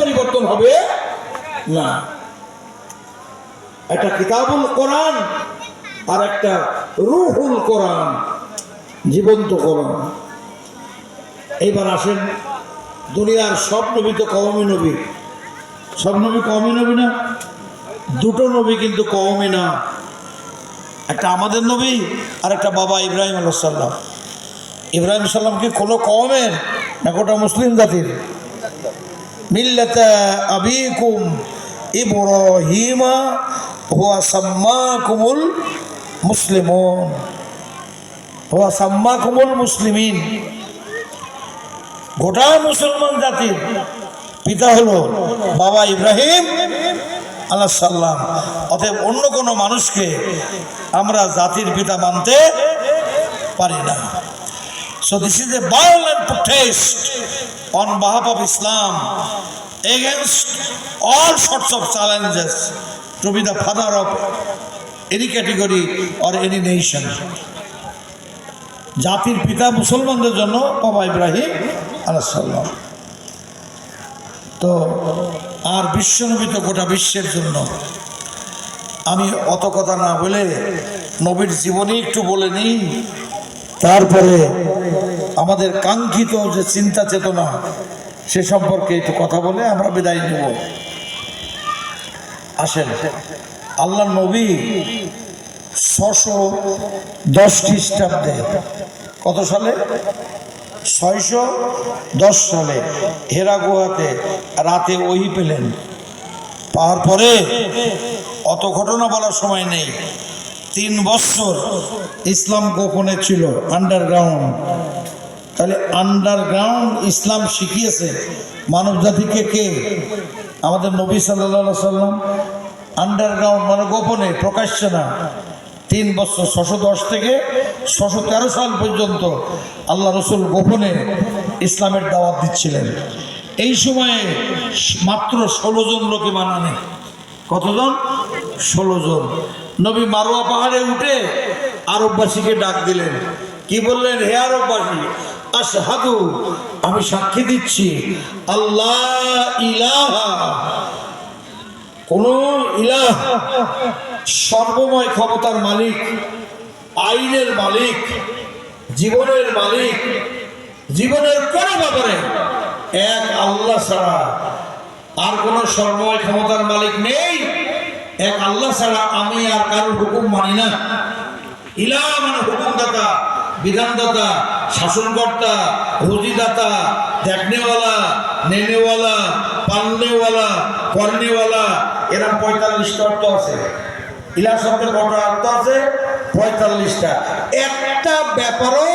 পরিবর্তন হবে না। একটা কিতাবুল কোরআন আর একটা রুহুল কোরআন, জীবন্ত কোরআন। এইবার আসেন, দুনিয়ার সব নবী তো কওমি নবী। সব নবী কওমি নবী না? দুটো নবী কিন্তু কওমি না। একটা আমাদের নবী আর একটা বাবা ইব্রাহিম আলাহ সাল্লাম ইব্রাহিম সাল্লাম কি কোনো কমের না গোটা মুসলিম জাতির? মিল্লাতা আবিকুম ইব্রাহিমা হুয়া সাম্মাকুমুল মুসলিমুন। হুয়া সাম্মাকুমুল মুসলিমিন। গোটা মুসলমান জাতির পিতা হলো বাবা ইব্রাহিম আল্লাহ সাল্লাম। অতএব অন্য কোনো মানুষকে আমরা জাতির পিতা মানতে পারি না। So this is a violent protest on behalf of Islam against all sorts of challenges to be the father of any category or any nation জাতির পিতা মুসলমানদের জন্য বাবা ইব্রাহিম আলাহ সাল্লাম তো আর বিশ্বনবী তো গোটা বিশ্বের জন্য। আমি অত কথা না বলে নবীর জীবনী একটু বলে নিই। তারপরে আমাদের কাঙ্ক্ষিত যে চিন্তা চেতনা, সে সম্পর্কে একটু কথা বলে আমরা বিদায় নেব। আসেন, আল্লাহ নবী ছশো দশ খ্রিস্টাব্দে কত সালে? ছয়শো দশ সালে হেরা গুহাতে রাতে ওই পেলেন। পাওয়ার পরে অত ঘটনা বলার সময় নেই। তিন বছর ইসলাম গোপনে ছিল আন্ডারগ্রাউন্ড তাহলে আন্ডারগ্রাউন্ড ইসলাম শিখিয়েছে মানব জাতিকে কে? আমাদের নবী সাল্লা সাল্লাম আন্ডারগ্রাউন্ড মানে গোপনে, প্রকাশ্যে না। তিন বছর, ছশো দশ থেকে ছশো তেরো সাল পর্যন্ত আল্লাহ রসুল গোপনে ইসলামের দাওয়াত দিচ্ছিলেন। এই সময়ে মাত্র ষোলো জন লোকে মানানে কতজন? ষোলো জন। নবী মারোয়া পাহাড়ে উঠে আরববাসীকে ডাক দিলেন। কি বললেন? হে আরববাসী, আশহাদু, আমি সাক্ষী দিচ্ছি। আল্লাহ ইলাহা কোন ইলাহ, সর্বময় ক্ষমতার মালিক, আইনের মালিক, জীবনের মালিক, জীবনের কোন ব্যাপারে এক আল্লাহ ছাড়া আর কোন সর্বময় ক্ষমতার মালিক নেই। এক আল্লাহ ছাড়া আমি আর কারোর হুকুম মানি না। ইলা মানে হুকুমদাতা, বিধানদাতা, শাসনকর্তা, রুজিদাতা, দেখনেওয়ালা, নেনেওয়ালা পালনেওয়ালা করনেওয়ালা এরকম পঁয়তাল্লিশটা অর্থ আছে। ইলা শব্দের কটা অর্থ আছে পঁয়তাল্লিশটা। একটা ব্যাপারও